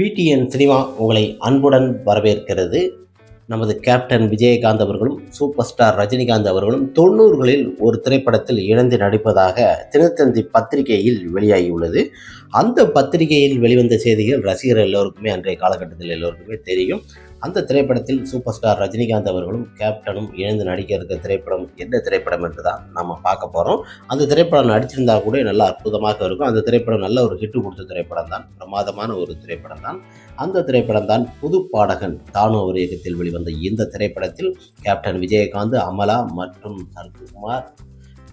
PTN cinema உங்களை அன்புடன் வரவேற்கிறது. நமது கேப்டன் விஜயகாந்த் அவர்களும் சூப்பர் ஸ்டார் ரஜினிகாந்த் அவர்களும் தொண்ணூறுகளில் ஒரு திரைப்படத்தில் இணைந்து நடிப்பதாக தினத்தந்தி பத்திரிகையில் வெளியாகியுள்ளது. அந்த பத்திரிகையில் வெளிவந்த செய்திகள் ரசிகர் எல்லோருக்குமே அன்றைய காலகட்டத்தில் எல்லோருக்குமே தெரியும். அந்த திரைப்படத்தில் சூப்பர் ஸ்டார் ரஜினிகாந்த் அவர்களும் கேப்டனும் இணைந்து நடிக்க இருக்க திரைப்படம் எந்த திரைப்படம் என்று தான் நம்ம பார்க்க போகிறோம் அந்த திரைப்படம் நடிச்சிருந்தா கூட நல்லா அற்புதமாக இருக்கும். அந்த திரைப்படம் நல்ல ஒரு ஹிட்டு கொடுத்த திரைப்படம் தான் பிரமாதமான ஒரு திரைப்படம் தான். அந்த திரைப்படம் தான் புது பாடகன் தானு அவர் இயக்கத்தில் வெளிவந்த இந்த திரைப்படத்தில் கேப்டன் விஜயகாந்த் அமலா மற்றும் சரத்குமார்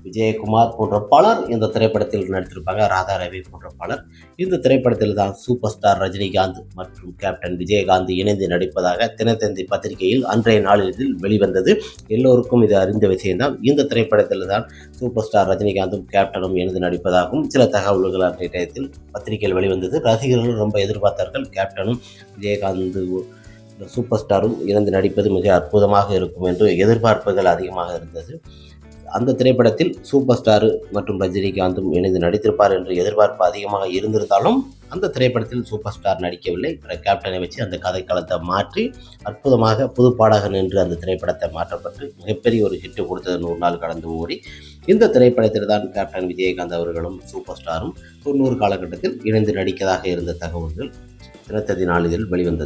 விஜயகுமார் போன்ற பலர் இந்த திரைப்படத்தில் நடித்திருப்பாங்க. ராதா ரவி போன்ற பலர் இந்த திரைப்படத்தில் தான் சூப்பர் ஸ்டார் ரஜினிகாந்த் மற்றும் கேப்டன் விஜயகாந்த் இணைந்து நடிப்பதாக தினத்தந்தி பத்திரிகையில் அன்றைய நாளில் வெளிவந்தது. எல்லோருக்கும் இது அறிந்த விஷயம்தான். இந்த திரைப்படத்தில் தான் சூப்பர் ஸ்டார் ரஜினிகாந்தும் கேப்டனும் இணைந்து நடிப்பதாகவும் சில தகவல்கள் அன்றைய டயத்தில் பத்திரிகையில் வெளிவந்தது. ரசிகர்களும் ரொம்ப எதிர்பார்த்தார்கள். கேப்டனும் விஜயகாந்த் சூப்பர் ஸ்டாரும் இணைந்து நடிப்பது மிக அற்புதமாக இருக்கும் என்று எதிர்பார்ப்புகள் அதிகமாக இருந்தது. அந்த திரைப்படத்தில் சூப்பர் ஸ்டார் மற்றும் ரஜினிகாந்தும் இணைந்து நடித்திருப்பார் என்று எதிர்பார்ப்பு அதிகமாக இருந்திருந்தாலும் அந்த திரைப்படத்தில் சூப்பர் ஸ்டார் நடிக்கவில்லை. கேப்டனை வச்சு அந்த கதைக்களத்தை மாற்றி அற்புதமாக புது பாடகன் என்று அந்த திரைப்படத்தை மாற்றப்பட்டு மிகப்பெரிய ஒரு ஹிட்டு கொடுத்தது நூறு நாள் கடந்து ஓடி. இந்த திரைப்படத்தில் தான் கேப்டன் விஜயகாந்த் அவர்களும் சூப்பர் ஸ்டாரும் தொண்ணூறு காலகட்டத்தில் இணைந்து நடிக்கதாக இருந்த தகவல்கள் தினத்ததி நாளிதழ் வெளிவந்தது.